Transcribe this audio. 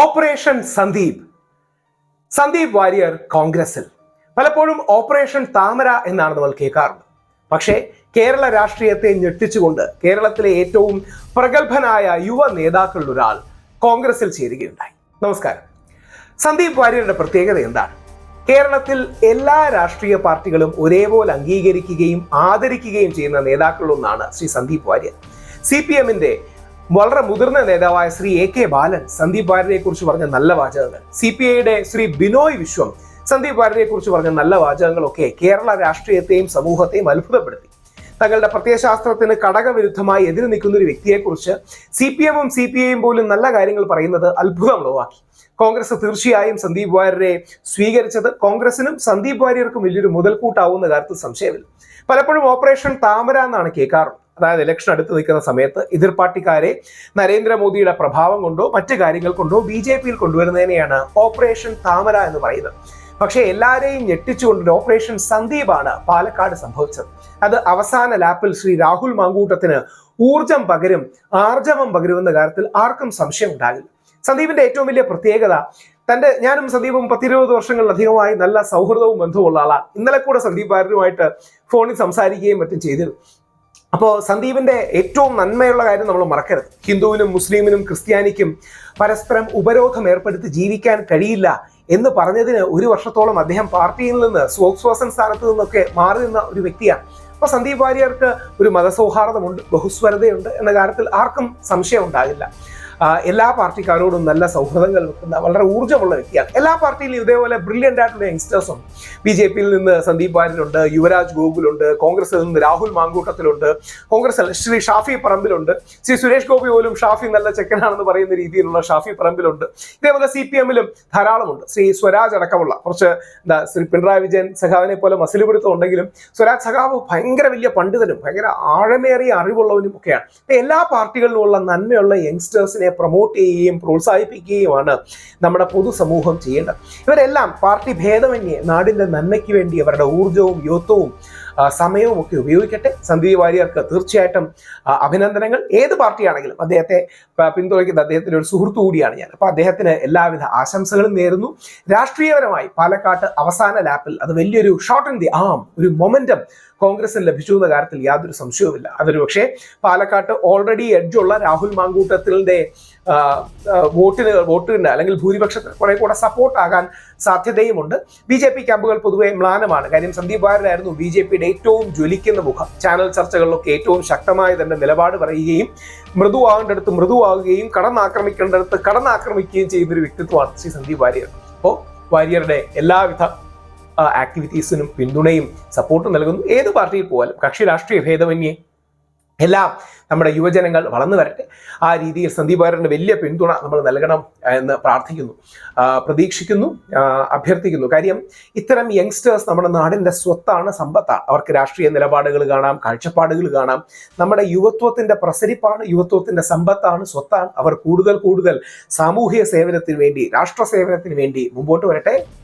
Operation Sandeep. Sandeep Warrier കോൺഗ്രസിൽ പലപ്പോഴും operation താമര എന്നാണ് നമ്മൾ കേൾക്കാറുള്ളത്. പക്ഷേ കേരള രാഷ്ട്രീയത്തെ ഞെട്ടിച്ചുകൊണ്ട് കേരളത്തിലെ ഏറ്റവും പ്രഗത്ഭനായ യുവ നേതാക്കളിൽ ഒരാൾ കോൺഗ്രസിൽ ചേരുകയുണ്ടായി. നമസ്കാരം. സന്ദീപ് വാര്യരുടെ പ്രത്യേകത എന്താണ്? കേരളത്തിൽ എല്ലാ രാഷ്ട്രീയ പാർട്ടികളും ഒരേപോലെ അംഗീകരിക്കുകയും ആദരിക്കുകയും ചെയ്യുന്ന നേതാക്കളിലൊന്നാണ് ശ്രീ സന്ദീപ് വാര്യർ. സി പി എമ്മിന്റെ വളരെ മുതിർന്ന നേതാവായ ശ്രീ എ കെ ബാലൻ സന്ദീപ് വാര്യരെ കുറിച്ച് പറഞ്ഞ നല്ല വാചകങ്ങൾ. സി പി ഐയുടെ ശ്രീ ബിനോയ് വിശ്വം സന്ദീപ് വാര്യരെ കുറിച്ച് പറഞ്ഞ നല്ല വാചകങ്ങളൊക്കെ കേരള രാഷ്ട്രീയത്തെയും സമൂഹത്തെയും അത്ഭുതപ്പെടുത്തി. തങ്ങളുടെ പ്രത്യയശാസ്ത്രത്തിന് ഘടകവിരുദ്ധമായി എതിര് നിൽക്കുന്ന ഒരു വ്യക്തിയെക്കുറിച്ച് സി പി എമ്മും സി പി ഐയും പോലും നല്ല കാര്യങ്ങൾ പറയുന്നത് അത്ഭുതമുളവാക്കി കോൺഗ്രസ് തീർച്ചയായും സന്ദീപ് വാര്യരെ സ്വീകരിച്ചത് കോൺഗ്രസിനും സന്ദീപ് വാര്യർക്കും വലിയൊരു മുതൽക്കൂട്ടാവുന്ന കാര്യത്തിൽ സംശയമില്ല. പലപ്പോഴും ഓപ്പറേഷൻ താമര എന്നാണ് കേൾക്കാറുള്ളത്. അതായത് ഇലക്ഷൻ അടുത്ത് നിൽക്കുന്ന സമയത്ത് എതിർ പാർട്ടിക്കാരെ നരേന്ദ്രമോദിയുടെ പ്രഭാവം കൊണ്ടോ മറ്റു കാര്യങ്ങൾ കൊണ്ടോ ബി ജെ പിയിൽ കൊണ്ടുവരുന്നതിനെയാണ് ഓപ്പറേഷൻ താമര എന്ന് പറയുന്നത്. പക്ഷേ എല്ലാവരെയും ഞെട്ടിച്ചുകൊണ്ട് ഓപ്പറേഷൻ സന്ദീപാണ് പാലക്കാട് സംഭവിച്ചത്. അത് അവസാന ലാപ്പിൽ ശ്രീ രാഹുൽ മാങ്കൂട്ടത്തിന് ഊർജം പകരും ആർജവം പകരുമെന്ന കാര്യത്തിൽ ആർക്കും സംശയം ഉണ്ടാകില്ല. സന്ദീപിന്റെ ഏറ്റവും വലിയ പ്രത്യേകത തന്റെ ഞാനും സന്ദീപും പത്തിരുപത് വർഷങ്ങളിലധികമായി നല്ല സൗഹൃദവും ബന്ധവുമുള്ള ആളാണ്. ഇന്നലെ കൂടെ സന്ദീപ് ആരുമായിട്ട് ഫോണിൽ സംസാരിക്കുകയും മറ്റും ചെയ്തിരുന്നു. അപ്പോൾ സന്ദീപിന്റെ ഏറ്റവും നന്മയുള്ള കാര്യം നമ്മൾ മറക്കരുത്. ഹിന്ദുവിനും മുസ്ലിമിനും ക്രിസ്ത്യാനിക്കും പരസ്പരം ഉപരോധം ഏർപ്പെടുത്തി ജീവിക്കാൻ കഴിയില്ല എന്ന് പറഞ്ഞതിന് ഒരു വർഷത്തോളം അദ്ദേഹം പാർട്ടിയിൽ നിന്ന് സ്പോക്സ് സ്ഥാനത്ത് നിന്നൊക്കെ മാറി നിന്ന ഒരു വ്യക്തിയാണ്. അപ്പൊ സന്ദീപ് വാര്യർക്ക് ഒരു മതസൗഹാർദ്ദമുണ്ട് ബഹുസ്വരതയുണ്ട് എന്ന കാര്യത്തിൽ ആർക്കും സംശയം ഉണ്ടാകില്ല എല്ലാ പാർട്ടിക്കാരോടും നല്ല സൗഹൃദങ്ങൾ വെക്കുന്ന വളരെ ഊർജമുള്ള വ്യക്തിയാണ്. എല്ലാ പാർട്ടിയിലും ഇതേപോലെ ബ്രില്യന്റ് ആയിട്ടുള്ള യങ്സ്റ്റേഴ്സ് ഉണ്ട്. ബി ജെ പിയിൽ നിന്ന് സന്ദീപ് വാര്യരുണ്ട് യുവരാജ് ഗോകുലുണ്ട് കോൺഗ്രസിൽ നിന്ന് രാഹുൽ മാങ്കൂട്ടത്തിലുണ്ട് കോൺഗ്രസ് ശ്രീ ഷാഫി പറമ്പിലുണ്ട്. ശ്രീ സുരേഷ് ഗോപി പോലും ഷാഫി നല്ല ചെക്കനാണെന്ന് പറയുന്ന രീതിയിലുള്ള ഷാഫി പറമ്പിലുണ്ട്. ഇതേപോലെ സി പി എമ്മിലും ധാരാളമുണ്ട്. ശ്രീ സ്വരാജ് അടക്കമുള്ള കുറച്ച് എന്താ ശ്രീ പിണറായി വിജയൻ സഖാവിനെ പോലെ മസിൽ പിടുത്തം ഉണ്ടെങ്കിലും സ്വരാജ് സഖാവ് ഭയങ്കര വലിയ പണ്ഡിതനും ഭയങ്കര ആഴമേറിയ അറിവുള്ളവനും ഒക്കെയാണ്. എല്ലാ പാർട്ടികളിലുമുള്ള നന്മയുള്ള യങ്സ്റ്റേഴ്സിനെ പ്രൊമോട്ട് ചെയ്യുകയും പ്രോത്സാഹിപ്പിക്കുകയുമാണ് നമ്മുടെ പൊതുസമൂഹം ചെയ്യേണ്ടത്. ഇവരെല്ലാം പാർട്ടി ഭേദമന്യേ നാടിന്റെ നന്മയ്ക്ക് വേണ്ടി അവരുടെ ഊർജവും യുവത്വവും സമയവും ഒക്കെ ഉപയോഗിക്കട്ടെ. സന്ദീപ് വാര്യർക്ക് തീർച്ചയായിട്ടും അഭിനന്ദനങ്ങൾ. ഏത് പാർട്ടിയാണെങ്കിലും അദ്ദേഹത്തെ പിന്തുണയ്ക്കുന്ന അദ്ദേഹത്തിന്റെ ഒരു സുഹൃത്തു കൂടിയാണ് ഞാൻ. അപ്പൊ അദ്ദേഹത്തിന് എല്ലാവിധ ആശംസകളും നേരുന്നു. രാഷ്ട്രീയപരമായി പാലക്കാട്ട് അവസാന ലാപ്പിൽ അത് വലിയൊരു ഷോർട്ട് ഇൻ ദി ആം ഒരു മൊമെന്റം കോൺഗ്രസിന് ലഭിച്ചു എന്ന കാര്യത്തിൽ യാതൊരു സംശയവുമില്ല. അതൊരു പക്ഷേ പാലക്കാട്ട് ഓൾറെഡി എഡ്ജുള്ള രാഹുൽ മാങ്കൂട്ടത്തിന്റെ വോട്ടിന് വോട്ടിന് അല്ലെങ്കിൽ ഭൂരിപക്ഷത്തിന് കുറെ കൂടെ സപ്പോർട്ടാകാൻ സാധ്യതയുമുണ്ട്. ബി ജെ പി ക്യാമ്പുകൾ പൊതുവെ മ്ലാനമാണ്. കാര്യം സന്ദീപ് വാര്യരായിരുന്നു ബി ജെ പിയുടെ ഏറ്റവും ജ്വലിക്കുന്ന മുഖം. ചാനൽ ചർച്ചകളിലൊക്കെ ഏറ്റവും ശക്തമായ തന്നെ നിലപാട് പറയുകയും മൃദുവാകേണ്ടടുത്ത് മൃദുവാകുകയും കടന്നാക്രമിക്കേണ്ടടുത്ത് കടന്നാക്രമിക്കുകയും ചെയ്യുന്ന ഒരു വ്യക്തിത്വമാണ് ശ്രീ സന്ദീപ് വാര്യർ. അപ്പോൾ വാര്യറുടെ എല്ലാവിധ ആക്ടിവിറ്റീസിനും പിന്തുണയും സപ്പോർട്ടും നൽകുന്നു. ഏത് പാർട്ടിയിൽ പോയാലും കക്ഷി രാഷ്ട്രീയ ഭേദമന്യേ എല്ലാം നമ്മുടെ യുവജനങ്ങൾ വളർന്നു വരട്ടെ. ആ രീതിയിൽ സന്ദീപ് വാര്യറിന് വലിയ പിന്തുണ നമ്മൾ നൽകണം എന്ന് പ്രാർത്ഥിക്കുന്നു. പ്രതീക്ഷിക്കുന്നു അഭ്യർത്ഥിക്കുന്നു. കാര്യം ഇത്തരം യങ്സ്റ്റേഴ്സ് നമ്മുടെ നാടിന്റെ സ്വത്താണ് സമ്പത്താണ്. അവർക്ക് രാഷ്ട്രീയ നിലപാടുകൾ കാണാം കാഴ്ചപ്പാടുകൾ കാണാം. നമ്മുടെ യുവത്വത്തിന്റെ പ്രസരിപ്പാണ് യുവത്വത്തിന്റെ സമ്പത്താണ് സ്വത്താണ്. അവർ കൂടുതൽ കൂടുതൽ സാമൂഹിക സേവനത്തിന് വേണ്ടി രാഷ്ട്ര സേവനത്തിന് വേണ്ടി മുമ്പോട്ട് വരട്ടെ.